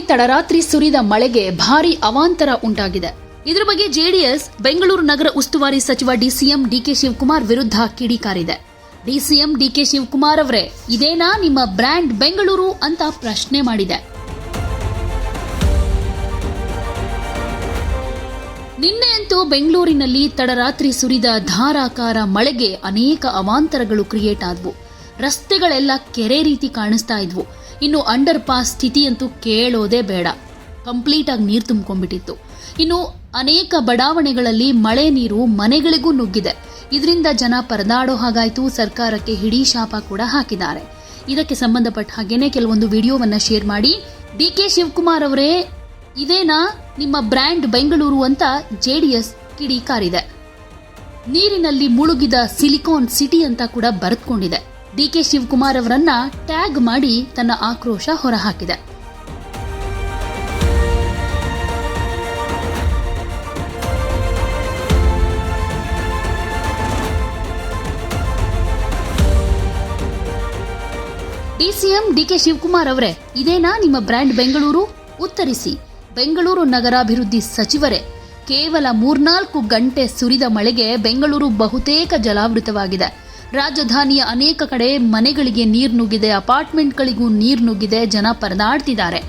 ತಡರಾತ್ರಿ ಸುರಿದ ಮಳೆಗೆ ಭಾರಿ ಅವಾಂತರ ಉಂಟಾಗಿದೆ. ಇದರ ಬಗ್ಗೆ ಜೆಡಿಎಸ್, ಬೆಂಗಳೂರು ನಗರ ಉಸ್ತುವಾರಿ ಸಚಿವ ಡಿಸಿಎಂ ಡಿಕೆ ಶಿವಕುಮಾರ್ ವಿರುದ್ಧ ಕಿಡಿಕಾರಿದೆ. ಡಿಸಿಎಂ ಡಿಕೆ ಶಿವಕುಮಾರ್ ಅವರೇ, ಇದೇನಾ ನಿಮ್ಮ ಬ್ರ್ಯಾಂಡ್ ಬೆಂಗಳೂರು ಅಂತ ಪ್ರಶ್ನೆ ಮಾಡಿದೆ. ನಿನ್ನೆಯಂತೂ ಬೆಂಗಳೂರಿನಲ್ಲಿ ತಡರಾತ್ರಿ ಸುರಿದ ಧಾರಾಕಾರ ಮಳೆಗೆ ಅನೇಕ ಅವಾಂತರಗಳು ಕ್ರಿಯೇಟ್ ಆದವು. ರಸ್ತೆಗಳೆಲ್ಲ ಕೆರೆ ರೀತಿ ಕಾಣಿಸ್ತಾ ಇದ್ವು. ಇನ್ನು ಅಂಡರ್ ಪಾಸ್ ಸ್ಥಿತಿಯಂತೂ ಕೇಳೋದೇ ಬೇಡ. ಕಂಪ್ಲೀಟ್ ಆಗಿ ನೀರು ತುಂಬಿಕೊಂಡ್ಬಿಟ್ಟಿತ್ತು. ಇನ್ನು ಅನೇಕ ಬಡಾವಣೆಗಳಲ್ಲಿ ಮಳೆ ನೀರು ಮನೆಗಳಿಗೂ ನುಗ್ಗಿದೆ. ಇದರಿಂದ ಜನ ಪರದಾಡೋ ಹಾಗಾಯ್ತು, ಸರ್ಕಾರಕ್ಕೆ ಹಿಡಿ ಶಾಪ ಕೂಡ ಹಾಕಿದ್ದಾರೆ. ಇದಕ್ಕೆ ಸಂಬಂಧಪಟ್ಟ ಹಾಗೇನೆ ಕೆಲವೊಂದು ವಿಡಿಯೋವನ್ನ ಶೇರ್ ಮಾಡಿ. ಡಿ ಕೆ ಶಿವಕುಮಾರ್ ಅವರೇ, ಇದೇನಾ ನಿಮ್ಮ ಬ್ರ್ಯಾಂಡ್ ಬೆಂಗಳೂರು ಅಂತ ಜೆಡಿಎಸ್ ಕಿಡಿಕಾರಿದೆ. ನೀರಿನಲ್ಲಿ ಮುಳುಗಿದ ಸಿಲಿಕಾನ್ ಸಿಟಿ ಅಂತ ಕೂಡ ಬರೆದುಕೊಂಡಿದೆ. ಡಿಕೆ ಶಿವಕುಮಾರ್ ಅವರನ್ನ ಟ್ಯಾಗ್ ಮಾಡಿ ತನ್ನ ಆಕ್ರೋಶ ಹೊರಹಾಕಿದೆ. ಡಿಸಿಎಂ ಡಿಕೆ ಶಿವಕುಮಾರ್ ಅವರೇ, ಇದೇನಾ ನಿಮ್ಮ ಬ್ರ್ಯಾಂಡ್ ಬೆಂಗಳೂರು? ಉತ್ತರಿಸಿ. ಬೆಂಗಳೂರು ನಗರಾಭಿವೃದ್ಧಿ ಸಚಿವರೇ, ಕೇವಲ ಮೂರ್ನಾಲ್ಕು ಗಂಟೆ ಸುರಿದ ಮಳೆಗೆ ಬೆಂಗಳೂರು ಬಹುತೇಕ ಜಲಾವೃತವಾಗಿದೆ. ರಾಜಧಾನಿಯ ಅನೇಕ ಕಡೆ ಮನೆಗಳಿಗೆ ನೀರು ನುಗ್ಗಿದೆ, ಅಪಾರ್ಟ್ಮೆಂಟ್ಗಳಿಗೂ ನೀರು ನುಗ್ಗಿದೆ, ಜನ ಪರದಾಡ್ತಿದ್ದಾರೆ.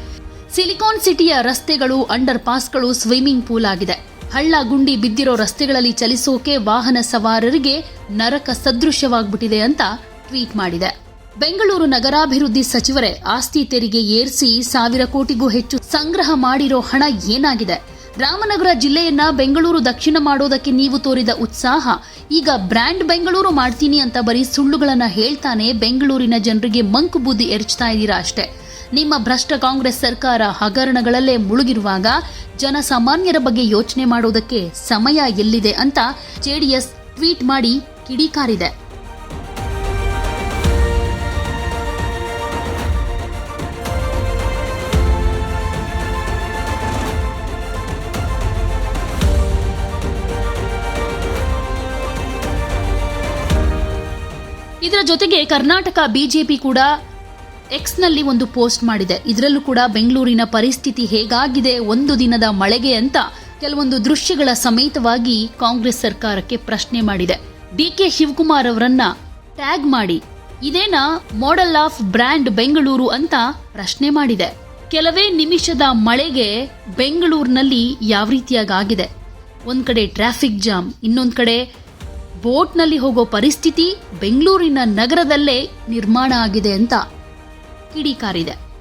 ಸಿಲಿಕಾನ್ ಸಿಟಿಯ ರಸ್ತೆಗಳು, ಅಂಡರ್ ಪಾಸ್ಗಳು, ಸ್ವಿಮ್ಮಿಂಗ್ ಪೂಲ್ ಆಗಿದೆ. ಹಳ್ಳ ಗುಂಡಿ ಬಿದ್ದಿರೋ ರಸ್ತೆಗಳಲ್ಲಿ ಚಲಿಸೋಕೆ ವಾಹನ ಸವಾರರಿಗೆ ನರಕ ಸದೃಶ್ಯವಾಗ್ಬಿಟ್ಟಿದೆ ಅಂತ ಟ್ವೀಟ್ ಮಾಡಿದೆ. ಬೆಂಗಳೂರು ನಗರಾಭಿವೃದ್ಧಿ ಸಚಿವರೇ, ಆಸ್ತಿ ತೆರಿಗೆ ಏರಿಸಿ ಸಾವಿರ ಕೋಟಿಗೂ ಹೆಚ್ಚು ಸಂಗ್ರಹ ಮಾಡಿರೋ ಹಣ ಏನಾಗಿದೆ? ರಾಮನಗರ ಜಿಲ್ಲೆಯನ್ನ ಬೆಂಗಳೂರು ದಕ್ಷಿಣ ಮಾಡೋದಕ್ಕೆ ನೀವು ತೋರಿದ ಉತ್ಸಾಹ. ಈಗ ಬ್ರ್ಯಾಂಡ್ ಬೆಂಗಳೂರು ಮಾಡ್ತೀನಿ ಅಂತ ಬರೀ ಸುಳ್ಳುಗಳನ್ನ ಹೇಳ್ತಾನೆ ಬೆಂಗಳೂರಿನ ಜನರಿಗೆ ಮಂಕು ಬುದ್ಧಿ ಎರಚ್ತಾ ಇದ್ದೀರಾ ಅಷ್ಟೇ. ನಿಮ್ಮ ಭ್ರಷ್ಟ ಕಾಂಗ್ರೆಸ್ ಸರ್ಕಾರ ಹಗರಣಗಳಲ್ಲೇ ಮುಳುಗಿರುವಾಗ ಜನಸಾಮಾನ್ಯರ ಬಗ್ಗೆ ಯೋಚನೆ ಮಾಡೋದಕ್ಕೆ ಸಮಯ ಎಲ್ಲಿದೆ ಅಂತ ಜೆಡಿಎಸ್ ಟ್ವೀಟ್ ಮಾಡಿ ಕಿಡಿಕಾರಿದೆ. ಇದರ ಜೊತೆಗೆ ಕರ್ನಾಟಕ ಬಿಜೆಪಿ ಕೂಡ ಎಕ್ಸ್ನಲ್ಲಿ ಒಂದು ಪೋಸ್ಟ್ ಮಾಡಿದೆ. ಇದರಲ್ಲೂ ಕೂಡ ಬೆಂಗಳೂರಿನ ಪರಿಸ್ಥಿತಿ ಹೇಗಾಗಿದೆ, ಒಂದು ದಿನದ ಮಳೆಗೆ ಅಂತ ಕೆಲವೊಂದು ದೃಶ್ಯಗಳ ಸಮೇತವಾಗಿ ಕಾಂಗ್ರೆಸ್ ಸರ್ಕಾರಕ್ಕೆ ಪ್ರಶ್ನೆ ಮಾಡಿದೆ. ಡಿ ಕೆ ಶಿವಕುಮಾರ್ ಅವರನ್ನ ಟ್ಯಾಗ್ ಮಾಡಿ, ಇದೇನಾ ಮಾಡೆಲ್ ಆಫ್ ಬ್ರ್ಯಾಂಡ್ ಬೆಂಗಳೂರು ಅಂತ ಪ್ರಶ್ನೆ ಮಾಡಿದೆ. ಕೆಲವೇ ನಿಮಿಷದ ಮಳೆಗೆ ಬೆಂಗಳೂರಿನಲ್ಲಿ ಯಾವ ರೀತಿಯಾಗಿ ಆಗಿದೆ ಒಂದ್ ಕಡೆ ಟ್ರಾಫಿಕ್ ಜಾಮ್ ಇನ್ನೊಂದ್ ಕಡೆ ಬೋಟ್ನಲ್ಲಿ ಹೋಗೋ ಪರಿಸ್ಥಿತಿ ಬೆಂಗಳೂರಿನ ನಗರದಲ್ಲೇ ನಿರ್ಮಾಣ ಆಗಿದೆ ಅಂತ ಕಿಡಿಕಾರಿದೆ.